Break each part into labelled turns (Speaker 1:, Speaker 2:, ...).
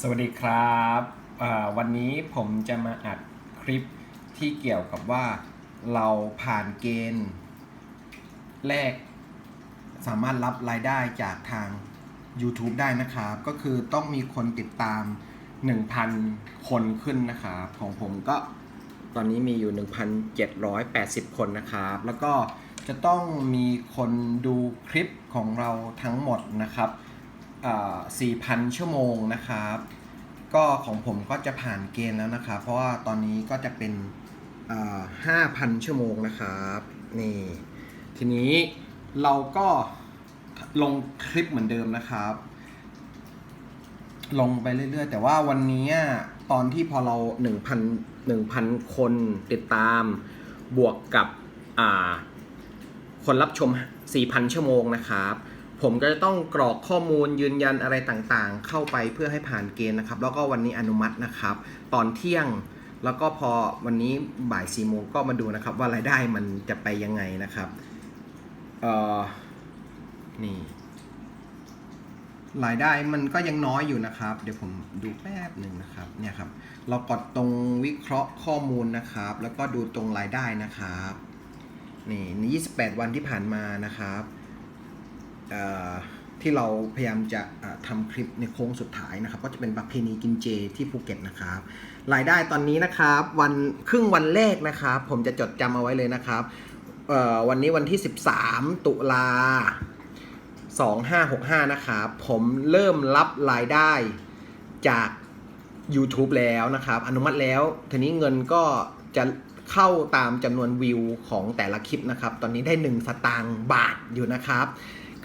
Speaker 1: สวัสดีครับวันนี้ผมจะมาอัดคลิปที่เกี่ยวกับว่าเราผ่านเกณฑ์ แรกสามารถรับรายได้จากทาง YouTube ได้นะครับ ก็คือต้องมีคนติดตาม 1,000 คนขึ้นนะครับของผมก็ตอนนี้มีอยู่ 1,780 คนนะครับ แล้วก็จะต้องมีคนดูคลิปของเราทั้งหมดนะครับ 4,000 ชั่วโมงนะครับ ก็ของผมก็จะผ่านเกณฑ์แล้วนะครับ เพราะว่าตอนนี้ก็จะเป็น 5,000 ชั่วโมงนะครับนี่ทีนี้เราก็ลงคลิปเหมือนเดิมนะครับ ลงไปเรื่อยๆ แต่ว่าวันนี้ตอนที่พอเรา 1,000 1,000 คนติดตามบวกกับคนรับชม 4,000 ชั่วโมงนะครับ ผมก็จะต้องกรอกข้อมูลยืนยันอะไรต่างๆ เข้าไปเพื่อให้ผ่านเกณฑ์นะครับ แล้วก็วันนี้อนุมัตินะครับ ตอนเที่ยง แล้วก็พอวันนี้บ่าย4โมงก็มาดูนะครับ ว่ารายได้มันจะไปยังไงนะครับเอ่อนี่รายได้มันก็ยังน้อยอยู่นะครับ เดี๋ยวผมดูแป๊บหนึ่งนะครับเนี่ยครับ เรากดตรงวิเคราะห์ข้อมูลนะครับ แล้วก็ดูตรงรายได้นะครับ นี่ใน28 วันที่ผ่านมานะครับ ที่เราพยายามจะเอ่อทำคลิปในโค้งสุดท้ายนะครับ ก็จะเป็นประเพณีกินเจที่ภูเก็ตนะครับ รายได้ตอนนี้นะครับ วันครึ่งวันแรกนะครับ ผมจะจดจำเอาไว้เลยนะครับวันนี้วันที่ 13 ตุลา2565 นะครับ ผมเริ่มรับรายได้จาก YouTube แล้วนะครับ อนุมัติแล้ว ทีนี้เงินก็จะเข้าตามจำนวนวิวของแต่ละคลิปนะครับ ตอนนี้ได้ 1 สตางค์บาทอยู่นะครับ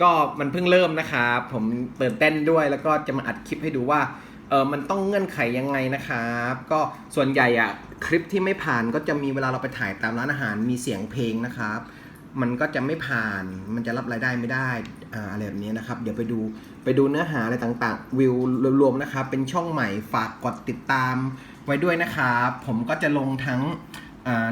Speaker 1: ก็มันเพิ่งเริ่มนะครับผมตื่นเต้นด้วยแล้วก็จะมาอัดคลิปให้ดูว่าเออมันต้องเงื่อนไขยังไงนะครับ ก็ส่วนใหญ่อะคลิปที่ไม่ผ่านก็จะมีเวลาเราไปถ่ายตามร้านอาหารมีเสียงเพลงนะครับ มันก็จะไม่ผ่านมันจะรับรายได้ไม่ได้อ่าอะไรแบบนี้นะครับ เดี๋ยวไปดูไปดูเนื้อหาอะไรต่างๆ วิวรวมๆนะครับ เป็นช่องใหม่ฝากกดติดตามไว้ด้วยนะครับ ผมก็จะลงทั้ง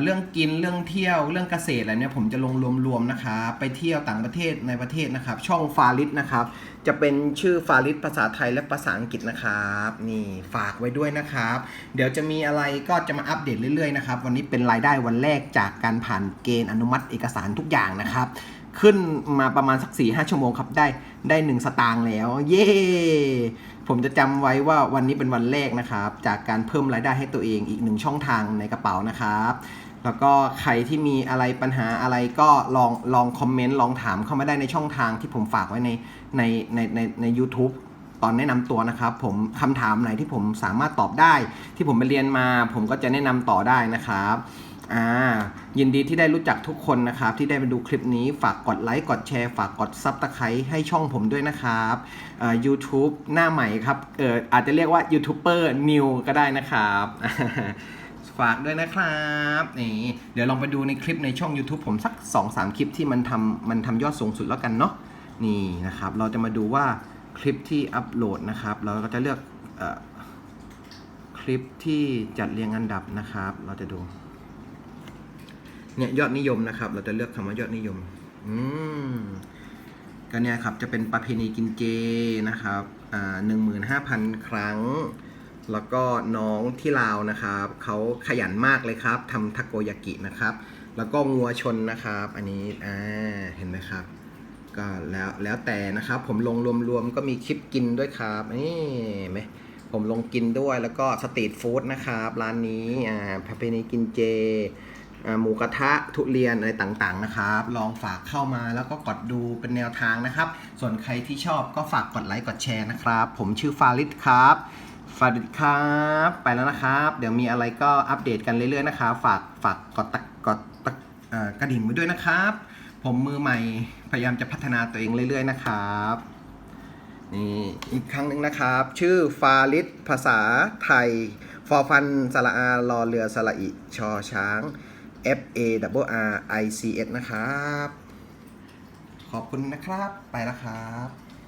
Speaker 1: เรื่องกินเรื่องเที่ยวเรื่องเกษตรอะไรเนี่ยผมจะลงรวมๆนะครับไปเที่ยวต่างประเทศในประเทศนะครับ ช่องฟาริสนะครับ จะเป็นชื่อฟาริสภาษาไทยและภาษาอังกฤษนะครับ นี่ฝากไว้ด้วยนะครับ เดี๋ยวจะมีอะไรก็จะมาอัปเดตเรื่อยๆนะครับ วันนี้เป็นรายได้วันแรกจากการผ่านเกณฑ์อนุมัติเอกสารทุกอย่างนะครับ ขึ้นมาประมาณสัก4ี่ห้าชั่วโมงครับ ได้ได้หนึ่งสตางค์แล้ว เย้ผมจะจำไว้ว่าวันนี้เป็นวันแรกนะครับ จากการเพิ่มรายได้ให้ตัวเองอีกหนึ่งช่องทางในกระเป๋านะครับ แล้วก็ใครที่มีอะไรปัญหาอะไรก็ลองลองคอมเมนต์ลองถามเข้ามาได้ในช่องทางที่ผมฝากไว้ในในในในใน u t u b e ตอนแนะนำตัวนะครับ ผมคำถามไหนที่ผมสามารถตอบได้ ที่ผมไปเรียนมา ผมก็จะแนะนำต่อได้นะครับ อ่ายินดีที่ได้รู้จักทุกคนนะครับ ที่ได้มาดูคลิปนี้ฝากกดไลค์กดแชร์ฝากกดซับสไครต์ให้ช่องผมด้วยนะครับอ่า YouTube หน้าใหม่ครับเอออาจจะเรียกว่ายูทูบเบอร์นิวก็ได้นะครับ ฝากด้วยนะครับนี่เดี๋ยวลองไปดูในคลิปในช่อง YouTube ผมสัก 2-3 คลิปที่มันทำมันทำยอดสูงสุดแล้วกันเนาะนี่นะครับ เราจะมาดูว่าคลิปที่อัปโหลดนะครับ เราก็จะเลือกอคลิปที่จัดเรียงอันดับนะครับ เราจะดู เนี่ยยอดนิยมนะครับ เราจะเลือกคำว่ายอดนิยม อืมก็เนี่ยครับจะเป็นประเพณีกินเจนะครับอ่าหนึ่งหมื่นห้าพันครั้ง แล้วก็น้องที่ลาวนะครับเขาขยันมากเลยครับทำทาโกยากินะครับ แล้วก็งัวชนนะครับ อันนี้อ่าเห็นไหมครับก็แล้วแล้วแต่นะครับ ผมลงรวมๆก็มีคลิปกินด้วยครับนี่ไหมผมลงกินด้วยแล้วก็สตรีทฟู้ดนะครับ ร้านนี้อ่าประเพณีกินเจ หมูกระทะทุเรียนอะไรต่างๆนะครับ ลองฝากเข้ามาแล้วก็กดดูเป็นแนวทางนะครับ ส่วนใครที่ชอบก็ฝากกดไลค์กดแชร์นะครับ ผมชื่อฟาริสครับฟาริสครับ ไปแล้วนะครับ เดี๋ยวมีอะไรก็อัปเดตกันเรื่อยๆนะครับฝากฝากกดตะกดตะกระดิ่งไว้ด้วยนะครับ ผมมือใหม่พยายามจะพัฒนาตัวเองเรื่อย ๆ นะครับนี่อีกครั้งหนึ่งนะครับ ชื่อฟาริสภาษาไทย ฟอฟันสระอารอเรือสระอิชอช้าง F A W R I C S นะครับ ขอบคุณนะครับ ไปแล้วครับ